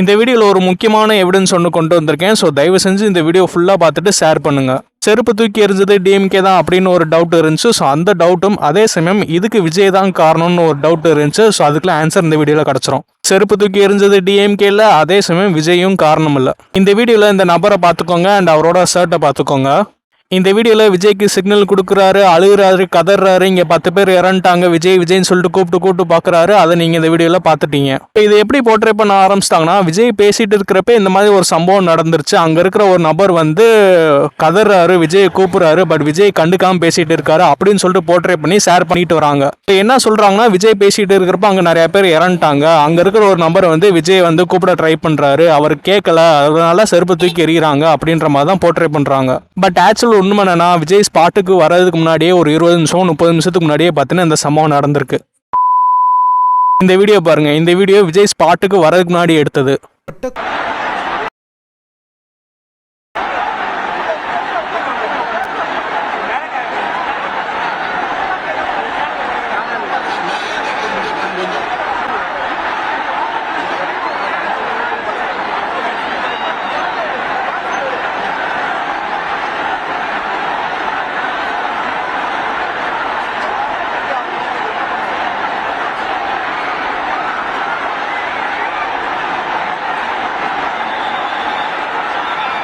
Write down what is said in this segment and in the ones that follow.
இந்த வீடியோவில் ஒரு முக்கியமான எவிடன்ஸ் ஒன்று கொண்டு வந்திருக்கேன். ஸோ தயவு செஞ்சு இந்த வீடியோ ஃபுல்லாக பார்த்துட்டு ஷேர் பண்ணுங்க. செருப்பு தூக்கி எரிஞ்சது டிஎம்கே தான் அப்படின்னு ஒரு டவுட் இருந்துச்சு. ஸோ அந்த டவுட்டும் அதே சமயம் இதுக்கு விஜய் தான் காரணம்னு ஒரு டவுட் இருந்துச்சு. ஸோ அதுக்குலாம் ஆன்சர் இந்த வீடியோவில் கிடச்சிரும். செருப்பு தூக்கி எரிஞ்சது டிஎம்கேல அதே சமயம் விஜயும் காரணம் இல்லை. இந்த வீடியோவில் இந்த நபரை பார்த்துக்கோங்க அண்ட் அவரோட ஷர்ட்டை பார்த்துக்கோங்க. இந்த வீடியோவில் விஜய்க்கு சிக்னல் கொடுக்குறாரு அழுகுறாரு கதறாரு இங்கே பத்து பேர் இறந்துட்டாங்க விஜய் விஜய்னு சொல்லிட்டு கூப்பிட்டு கூப்பிட்டு பார்க்குறாரு. அதை நீங்கள் இந்த வீடியோவில் பார்த்துட்டீங்க. இப்போ இதை எப்படி போர்ட்ரே பண்ண ஆரம்பிச்சிட்டாங்கன்னா விஜய் பேசிட்டு இருக்கிறப்ப இந்த மாதிரி ஒரு சம்பவம் நடந்துருச்சு. அங்கே இருக்கிற ஒரு நபர் வந்து கதறாரு விஜயை கூப்பிடுறாரு பட் விஜய் கண்டுக்காமல் பேசிட்டு இருக்காரு அப்படின்னு சொல்லிட்டு போர்ட்ரே பண்ணி ஷேர் பண்ணிட்டு வராங்க. இப்போ என்ன சொல்கிறாங்கன்னா விஜய் பேசிட்டு இருக்கிறப்ப அங்கே நிறைய பேர் இறந்துட்டாங்க. அங்கே இருக்கிற ஒரு நபர் வந்து விஜய் வந்து கூப்பிட ட்ரை பண்ணுறாரு அவர் கேட்கல அதனால செருப்பு தூக்கி எறிகிறாங்க அப்படின்ற மாதிரி தான் போர்ட்ரே பண்ணுறாங்க பட் ஆக்சுவல் உண்மை என்னன்னா விஜய் ஸ்பாட்டுக்கு வர்றதுக்கு முன்னாடியே ஒரு இருபது நிமிஷம் முப்பது நிமிஷத்துக்கு முன்னாடியே பார்த்தீங்கன்னா இந்த சம்பவம் நடந்திருக்கு. இந்த வீடியோ பாருங்க இந்த வீடியோ விஜய் ஸ்பாட்டுக்கு வர்றதுக்கு முன்னாடி எடுத்தது.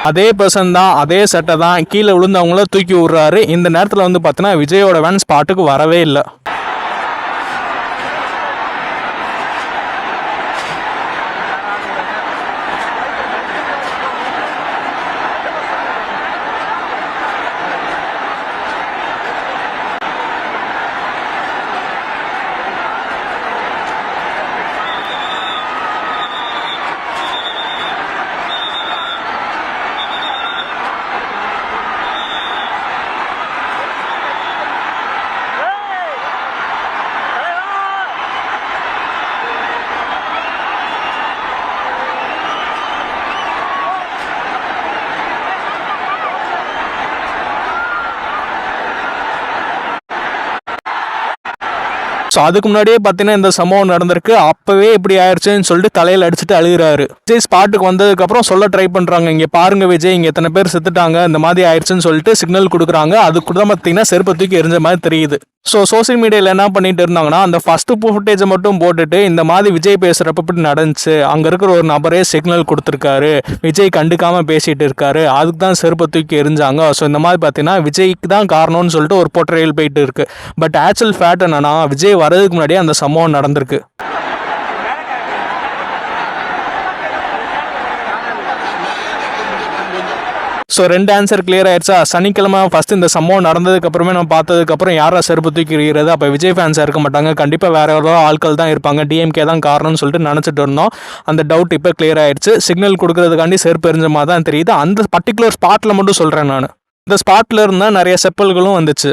அதே பர்சன் தான் அதே சட்டை தான் கீழே விழுந்தவங்கள தூக்கி விடுறாரு. இந்த நேரத்தில் வந்து பார்த்தீங்கன்னா விஜயோட வேன் ஸ்பாட்டுக்கு வரவே இல்லை. ஸோ அதுக்கு முன்னாடியே பார்த்தீங்கன்னா இந்த சம்பவம் நடந்திருக்கு. அப்போவே இப்படி ஆயிடுச்சுன்னு சொல்லிட்டு தலையில் அடிச்சுட்டு அழுகிறாரு. விஜய் ஸ்பாட்டுக்கு வந்ததுக்கப்புறம் சொல்ல ட்ரை பண்ணுறாங்க இங்கே பாருங்க விஜய் இங்கே எத்தனை பேர் செத்துட்டாங்க இந்த மாதிரி ஆயிடுச்சுன்னு சொல்லிட்டு சிக்னல் கொடுக்குறாங்க. அதுக்கு கூட பார்த்தீங்கன்னா செருப்பு தூக்கி எரிஞ்ச மாதிரி தெரியுது. ஸோ சோஷியல் மீடியாவில் என்ன பண்ணிட்டு இருந்தாங்கன்னா அந்த ஃபஸ்ட்டு ஃபுட்டேஜை மட்டும் போட்டுட்டு இந்த மாதிரி விஜய் பேசுகிறப்ப இப்படி நடந்துச்சு? அங்கே இருக்கிற ஒரு நபரே சிக்னல் கொடுத்துருக்காரு. விஜய் கண்டுக்காமல் பேசிகிட்டு இருக்காரு. அதுக்கு தான் செருப்பை தூக்கி எரிஞ்சாங்க ஸோ இந்த மாதிரி பார்த்தீங்கன்னா விஜய்க்கு தான் காரணம்னு சொல்லிட்டு ஒரு போர்ட்ரேல் போயிட்டு இருக்குது பட் ஆக்சுவல் ஃபேட் என்னன்னா விஜய் வரதுக்கு முன்னாடியே அந்த சம்பவம் நடந்திருக்கு. ஸோ ரெண்டு ஆன்சர் கிளியர் ஆயிடுச்சா? சனிக்கிழமை ஃபஸ்ட் இந்த சம்பவம் நடந்ததுக்கு அப்புறமே நம்ம பார்த்ததுக்கப்புறம் யாரா செருப்பு தூக்கி அப்போ விஜய் ஃபேன்ஸாக இருக்க மாட்டாங்க? கண்டிப்பாக வேற யாரோ ஆட்கள் தான் இருப்பாங்க. டிஎம்கே தான் காரணம்னு சொல்லிட்டு நினச்சிட்டு இருந்தோம். அந்த டவுட் இப்போ கிளியர் ஆயிடுச்சு. சிக்னல் கொடுக்கறதுக்காண்டி செருப்பு எரிஞ்ச மாதிரி தான் தெரியுது. அந்த பர்டிகுலர் ஸ்பாட்டில் மட்டும் சொல்கிறேன் நான். இந்த ஸ்பாட்டில் இருந்தால் நிறைய செப்பல்களும் வந்துச்சு.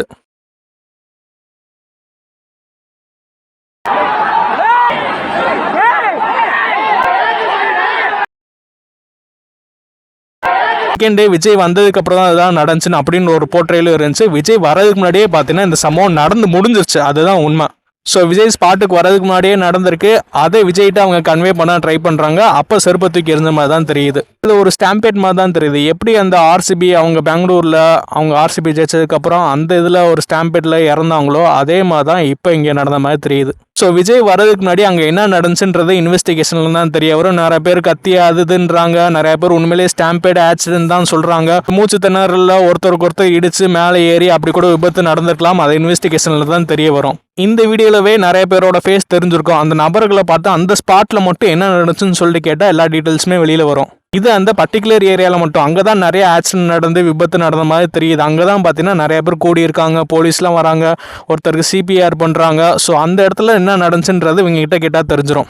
செகண்ட் டே விஜய் வந்ததுக்கு அப்புறம் தான் இதெல்லாம் நடந்துச்சுன்னு அப்படின்னு ஒரு போர்ட்ரேலும் இருந்துச்சு. விஜய் வரதுக்கு முன்னாடியே பார்த்தீங்கன்னா இந்த சம்பவம் நடந்து முடிஞ்சிருச்சு. அதுதான் உண்மை. ஸோ விஜய் ஸ்பாட்டுக்கு வரதுக்கு முன்னாடியே நடந்திருக்கு. அதை விஜய்கிட்ட அவங்க கன்வே பண்ண ட்ரை பண்ணுறாங்க அப்போ செருப்பை தூக்கி இருந்த மாதிரி தான் தெரியுது. இது ஒரு ஸ்டாம்பேட் மாதிரி தான் தெரியுது. எப்படி அந்த ஆர்சிபி அவங்க பெங்களூரில் அவங்க ஆர்சிபி ஜெயிச்சதுக்கப்புறம் அந்த இதில் ஒரு ஸ்டாம்பேட்டில் இறந்தாங்களோ அதே மாதிரி தான் இப்போ இங்கே நடந்த மாதிரி தெரியுது. ஸோ விஜய் வரதுக்கு முன்னாடி அங்கே என்ன நடந்துச்சுன்றது இன்வெஸ்டிகேஷனில் தான் தெரிய வரும். நிறைய பேர் கத்தி அதுதுன்றாங்க நிறைய பேர் உண்மையிலேயே ஸ்டாம்பேட் ஆக்சிடென்ட் தான் சொல்கிறாங்க மூச்சு திணறலில் ஒருத்தருக்கு ஒருத்தர் இடித்து மேலே ஏறி அப்படி கூட விபத்து நடந்திருக்கலாம். அது இன்வெஸ்டிகேஷனில் தான் தெரிய வரும். இந்த வீடியோலவே நிறைய பேரோட ஃபேஸ் தெரிஞ்சிருக்கும். அந்த நபர்களை பார்த்து அந்த ஸ்பாட்டில் மட்டும் என்ன நடந்துச்சுன்னு சொல்லிட்டு கேட்டால் எல்லா டீட்டெயில்ஸுமே வெளியில் வரும். இது அந்த பர்டிகுலர் ஏரியாவில் மட்டும். அங்கே தான் நிறைய ஆக்சிடென்ட் நடந்து விபத்து நடந்த மாதிரி தெரியுது. அங்கே தான் பார்த்தீங்கன்னா நிறைய பேர் கூடி இருக்காங்க போலீஸ்லாம் வராங்க. ஒருத்தருக்கு சிபிஆர் பண்ணுறாங்க ஸோ அந்த இடத்துல என்ன நடந்துச்சுன்றது இவங்ககிட்ட கேட்டால் தெரிஞ்சிடும்